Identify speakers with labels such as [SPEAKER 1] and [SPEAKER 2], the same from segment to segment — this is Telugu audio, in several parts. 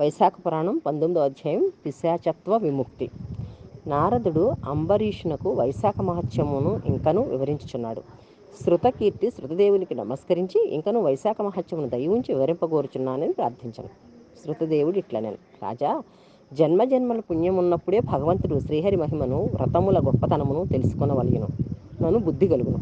[SPEAKER 1] వైశాఖ పురాణం పంతొమ్మిదో అధ్యాయం పిశాచత్వ విముక్తి. నారదుడు అంబరీషునకు వైశాఖ మహత్యమును ఇంకను వివరించుచున్నాడు. శృతకీర్తి శృతదేవునికి నమస్కరించి ఇంకను వైశాఖ మహత్యమును దయవుంచి వివరింపగోరుచున్నానని ప్రార్థించను. శృతదేవుడు ఇట్లనే రాజా జన్మ జన్మల పుణ్యం ఉన్నప్పుడే భగవంతుడు శ్రీహరి మహిమను వ్రతముల గొప్పతనమును తెలుసుకొనవలయను. నన్ను బుద్ధి కలుగును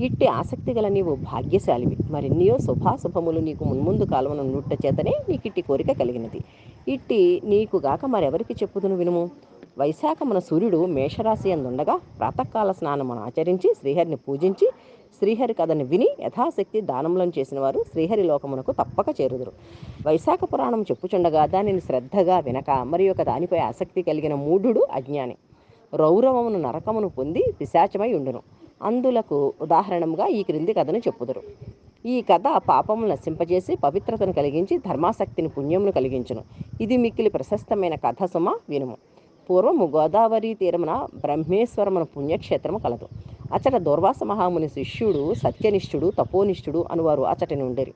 [SPEAKER 1] ఇట్టి ఆసక్తి గల నీవు భాగ్యశాలివి. మరెన్నయో శుభాశుభములు నీకు మున్ముందు కాలమును నుట్ట చేతనే నీకిట్టి కోరిక కలిగినది. ఇట్టి నీకు గాక మరెవరికి చెప్పుదును వినుము? వైశాఖమున సూర్యుడు మేషరాశి అందుండగా ప్రాతకాల స్నానమును ఆచరించి శ్రీహరిని పూజించి శ్రీహరి కథను విని యథాశక్తి దానములను చేసిన వారు శ్రీహరి లోకమునకు తప్పక చేరుదురు. వైశాఖ పురాణం చెప్పుచుండగా దానిని శ్రద్ధగా వినక మరి ఒక దానిపై ఆసక్తి కలిగిన మూఢుడు అజ్ఞాని. రౌరవమును నరకమును పొంది పిశాచమై ఉండును. అందులకు ఉదాహరణముగా ఈ క్రింది కథను చెప్పుదురు. ఈ కథ పాపమును నశింపజేసి పవిత్రతను కలిగించి ధర్మాసక్తిని పుణ్యమును కలిగించును. ఇది మిక్కిలి ప్రశస్తమైన కథ సుమ వినుము. పూర్వము గోదావరి తీరమున బ్రహ్మేశ్వరమున పుణ్యక్షేత్రము కలదు. అచట దూర్వాస మహాముని శిష్యుడు సత్యనిష్ఠుడు తపోనిష్ఠుడు అనువారు అచటని ఉండేరు.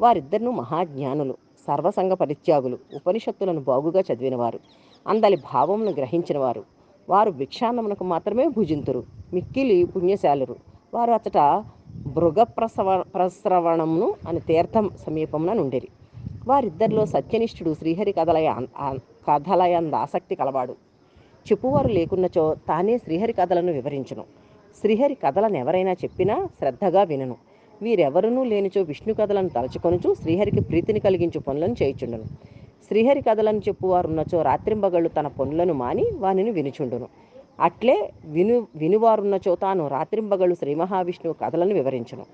[SPEAKER 1] వారిద్దరును మహాజ్ఞానులు సర్వసంగ పరిత్యాగులు ఉపనిషత్తులను బాగుగా చదివినవారు. అందలి భావమును గ్రహించినవారు. వారు భిక్షాన్నమునకు మాత్రమే భుజింతురు మిక్కిలి పుణ్యశాలురు. వారు అతట భృగ ప్రసవ ప్రస్రవణమును అని తీర్థం సమీపమున నుండిరి. వారిద్దరిలో సత్యనిష్ఠుడు శ్రీహరి కథలయ కథలయంద ఆసక్తి కలవాడు. చెప్పువారు లేకున్నచో తానే శ్రీహరి కథలను వివరించును. శ్రీహరి కథలను ఎవరైనా చెప్పినా శ్రద్ధగా వినను. వీరెవరునూ లేనిచో విష్ణు కథలను తలచుకొనుచు శ్రీహరికి ప్రీతిని కలిగించు పనులను చేయుచుండను. శ్రీహరి కథలను చెప్పువారున్నచో రాత్రింబగళ్ళు తన పనులను మాని వానిని వినుచుండును. అట్లే విను వినువారున్నచో తాను రాత్రింబగళ్ళు శ్రీ మహావిష్ణువు కథలను వివరించును.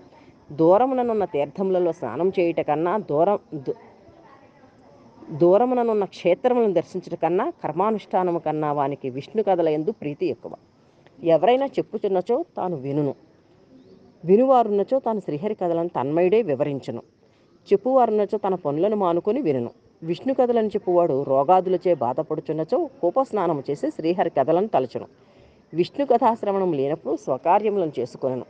[SPEAKER 1] దూరముననున్న తీర్థములలో స్నానం చేయుట కన్నా దూరం దూరముననున్న క్షేత్రములను దర్శించట కన్నా కర్మానుష్ఠానము కన్నా వానికి విష్ణు కథల ఎందు ప్రీతి ఎక్కువ. ఎవరైనా చెప్పుచున్నచో తాను వినును. వినువారున్నచో తాను శ్రీహరి కథలను తన్మయుడే వివరించును. చెప్పువారున్నచో తన పనులను మానుకొని వినును. విష్ణు కథలను చెప్పువాడు రోగాదులచే బాధపడుచున్నచో కోపస్నానము చేసి శ్రీహరి కథలను తలచును. విష్ణు కథాశ్రవణం లేనప్పుడు స్వకార్యములను చేసుకొనను.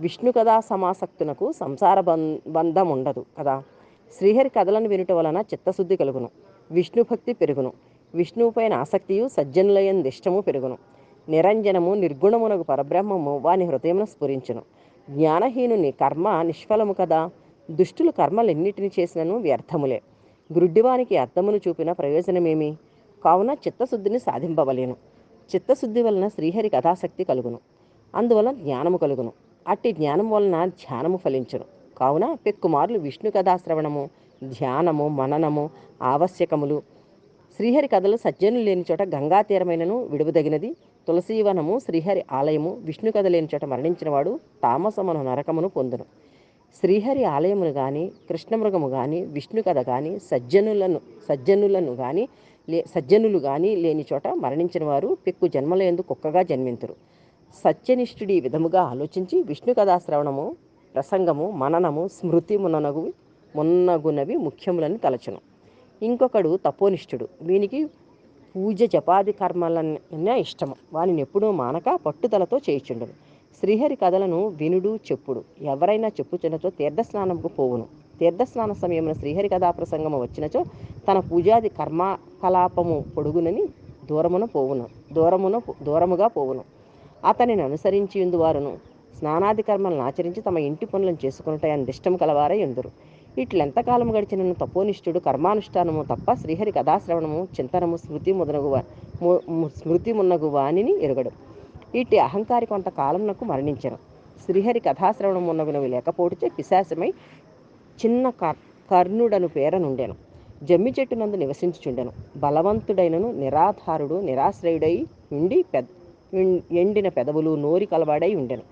[SPEAKER 1] విష్ణు కథా సమాసక్తునకు సంసార బం బంధం ఉండదు కదా. శ్రీహరి కథలను వినుట వలన చిత్తశుద్ధి కలుగును. విష్ణు భక్తి పెరుగును. విష్ణువుపైన ఆసక్తియు సజ్జనులయం దిష్టము పెరుగును. నిరంజనము నిర్గుణమునకు పరబ్రహ్మము వాని హృదయమును స్ఫురించును. జ్ఞానహీనుని కర్మ నిష్ఫలము కదా. దుష్టులు కర్మలెన్నిటిని చేసినను వ్యర్థములే. గ్రుడ్డివానికి అర్థమును చూపిన ప్రయోజనమేమి? కావున చిత్తశుద్ధిని సాధింపవలేను. చిత్తశుద్ధి వలన శ్రీహరి కథాశక్తి కలుగును. అందువలన జ్ఞానము కలుగును. అట్టి జ్ఞానం వలన ధ్యానము ఫలించును. కావున పెక్కుమార్లు విష్ణు కథాశ్రవణము ధ్యానము మననము ఆవశ్యకములు. శ్రీహరి కథలు సజ్జనులు లేని చోట గంగా తీరమైనను విడువదగినది. తులసీవనము శ్రీహరి ఆలయము విష్ణు కథ లేని చోట మరణించినవాడు తామసమును నరకమును పొందును. శ్రీహరి ఆలయమును కానీ కృష్ణమృగము కానీ విష్ణు కథ కానీ సజ్జనులను సజ్జనులను కానీ లే సజ్జనులు కానీ లేని చోట మరణించిన వారు పెక్కు జన్మలందు కుక్కగా జన్మింతురు. సత్యనిష్ఠుడి ఈ విధముగా ఆలోచించి విష్ణు కథా శ్రవణము ప్రసంగము మననము స్మృతి ముననగు మున్నగునవి ముఖ్యములని తలచును. ఇంకొకడు తపోనిష్ఠుడు. వీనికి పూజ జపాది కర్మలనే ఇష్టము. వానిని ఎప్పుడూ మానక పట్టుదలతో చేయుచుండును. శ్రీహరి కథలను వినుడు చెప్పుడు. ఎవరైనా చెప్పుచున్నచో తీర్థస్నానంకు పోవును. తీర్థస్నాన సమయమున శ్రీహరి కథా ప్రసంగము వచ్చినచో తన పూజాది కర్మకలాపము పొడుగునని దూరమున పోవును. దూరమున దూరముగా పోవును. అతనిని అనుసరించి ఉందువారును స్నానాది కర్మలను ఆచరించి తమ ఇంటి పనులను చేసుకున్నటాయని దిష్టం కలవారై ఉందరు ఇట్లెంతకాలం గడిచిన తపోనిష్ఠుడు కర్మానుష్ఠానము తప్ప శ్రీహరి కథాశ్రవణము చింతనము స్మృతి మొదలగు వా- ము- స్మృతి మున్నగు వాణిని ఎరుగడు. ఇట్టి అహంకారి కొంతకాలంనకు మరణించను. శ్రీహరి కథాశ్రవణం ఉన్నవినవి లేకపోతే పిశాసమై చిన్న కర్ కర్ణుడను పేరనుండెను. జమ్మి చెట్టు నందు నివసించుచుండెను. బలవంతుడైనను నిరాధారుడు నిరాశ్రయుడై ఉండి పెద్ద ఎండిన పెదవులు నోరి కలవాడై ఉండెను.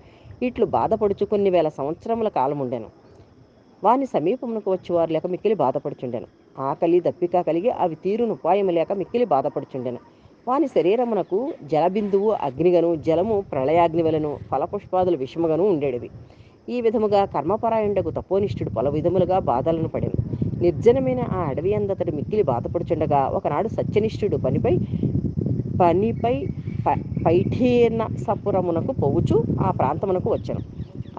[SPEAKER 1] ఇట్లు బాధపడుచు కొన్ని వేల సంవత్సరముల కాలం ఉండెను వాని సమీపమునకు వచ్చేవారు లేక మిక్కిలి బాధపడుచుండెను. ఆకలి దప్పిక కలిగి అవి తీరును ఉపాయం లేక మిక్కిలి బాధపడుచుండెను. వాని శరీరమునకు జలబిందువు అగ్నిగను జలము ప్రళయాగ్నివలను ఫలపుష్పాదుల విషముగను ఉండేటివి ఈ విధముగా కర్మపరాయుండకు తపోనిష్ఠుడు పలు విధములుగా బాధలను పడేవి నిర్జనమైన ఆ అడవి అందతడు మిక్కిలి బాధపడుచుండగా ఒకనాడు సత్యనిష్ఠుడు పనిపై పనిపై పైఠీర్ణ సపురమునకు పోవుచు ఆ ప్రాంతమునకు వచ్చెను.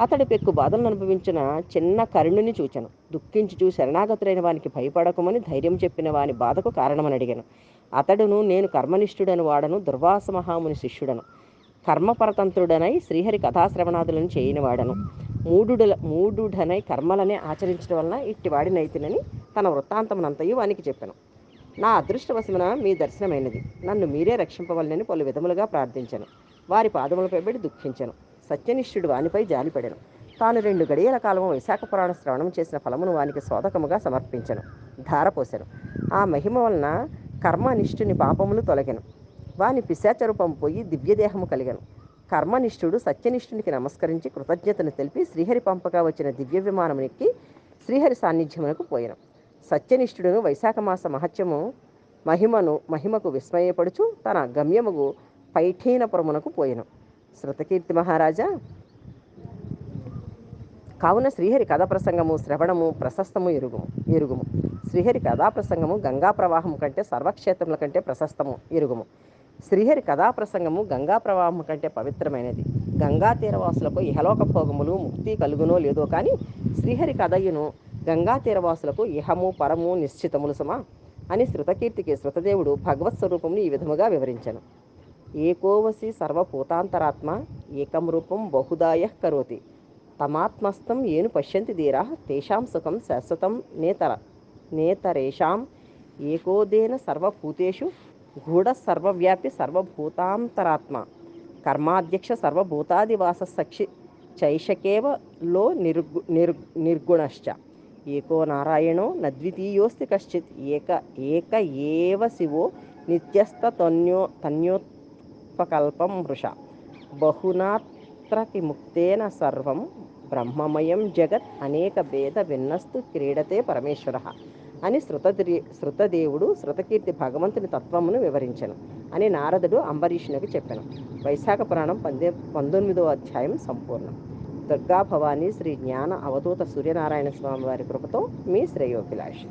[SPEAKER 1] అతడి పెక్కు బాధలను అనుభవించిన చిన్న కరుణుని చూచాను. దుఃఖించుచు శరణాగతులైన వానికి భయపడకమని ధైర్యం చెప్పిన వాని బాధకు కారణమని అడిగాను. అతడును నేను కర్మనిష్ఠుడను వాడను దుర్వాస మహాముని శిష్యుడను. కర్మపరతంత్రుడనై శ్రీహరి కథాశ్రవణాదులను చేయనివాడను. మూడుడల మూడుడనై కర్మలనే ఆచరించడం వలన ఇట్టివాడినైతినని తన వృత్తాంతమునంతయు వానికి చెప్పాను. నా అదృష్టవశమున మీ దర్శనమైనది. నన్ను మీరే రక్షింపవలనని పలు విధములుగా ప్రార్థించాను. వారి పాదములపై పడి దుఃఖించాను. సత్యనిష్ఠుడు వానిపై జాలిపడాను. తాను రెండు గడియల కాలము విశాఖపురాణ శ్రవణం చేసిన ఫలమును వానికి శోధకముగా సమర్పించను. ధారపోశాను ఆ మహిమ వలన కర్మనిష్ఠుని పాపములు తొలగెను. వాని పిశాచరూపం పోయి దివ్యదేహము కలిగను. కర్మనిష్ఠుడు సత్యనిష్ఠునికి నమస్కరించి కృతజ్ఞతను తెలిపి శ్రీహరి పంపగా వచ్చిన దివ్య విమానమునెక్కి శ్రీహరి సాన్నిధ్యమునకు పోయిన. సత్యనిష్ఠుడును వైశాఖ మాస మహత్యము మహిమను మహిమకు విస్మయపడుచు తన గమ్యముకు పైఠీనపురమునకు పోయిన. శృతకీర్తి మహారాజా! కావున శ్రీహరి కథ ప్రసంగము శ్రవణము ప్రశస్తము ఎరుగుము ఎరుగుము. శ్రీహరి కథా ప్రసంగము గంగా ప్రవాహము కంటే సర్వక్షేత్రముల కంటే ప్రశస్తము ఇరుగుము. శ్రీహరి కథా ప్రసంగము గంగా ప్రవాహము కంటే పవిత్రమైనది. గంగా తీరవాసులకు ఇహలోక భోగములు ముక్తి కలుగునో లేదో కానీ శ్రీహరి కథయును గంగా తీరవాసులకు ఇహము పరము నిశ్చితములు సమా అని శృతకీర్తికి శృతదేవుడు భగవత్ స్వరూపమును ఈ విధముగా వివరించాను. ఏకోవసి సర్వభూతాంతరాత్మ ఏకం రూపం బహుదాయ కరోతి. తమాత్మస్థం ఏను పశ్యంతి ధీరా తేషాం సుఖం శాశ్వతం నేతర నేతరేషాం ఏకోదేన సర్వభూతేషు గూఢ సర్వవ్యాపి సర్వభూతాంతరాత్మ. కర్మాధ్యక్ష సర్వభూతాదివాస సక్షి చైషకేవ లో నిర్గు నిర్ నిర్గుణశ్చ. ఏకో నారాయణో నద్వితీయోస్తి కశ్చిత్. ఏక ఏక ఏవ శివో నిత్యస్థ తన్యో తన్యోత్పకల్పం వృష. బహునాత్ర ముక్తేన సర్వం బ్రహ్మమయం జగత్ అనేక భేద విన్నస్తు క్రీడతే పరమేశ్వర. అని శృతది శృతదేవుడు శృతకీర్తి భగవంతుని తత్వమును వివరించను అని నారదుడు అంబరీషునికి చెప్పాను. వైశాఖ పురాణం పందే పంతొమ్మిదో అధ్యాయం సంపూర్ణం. దుర్గా భవాని శ్రీ జ్ఞాన అవధూత సూర్యనారాయణ స్వామి వారి కృపతో మీ శ్రేయోభిలాషి.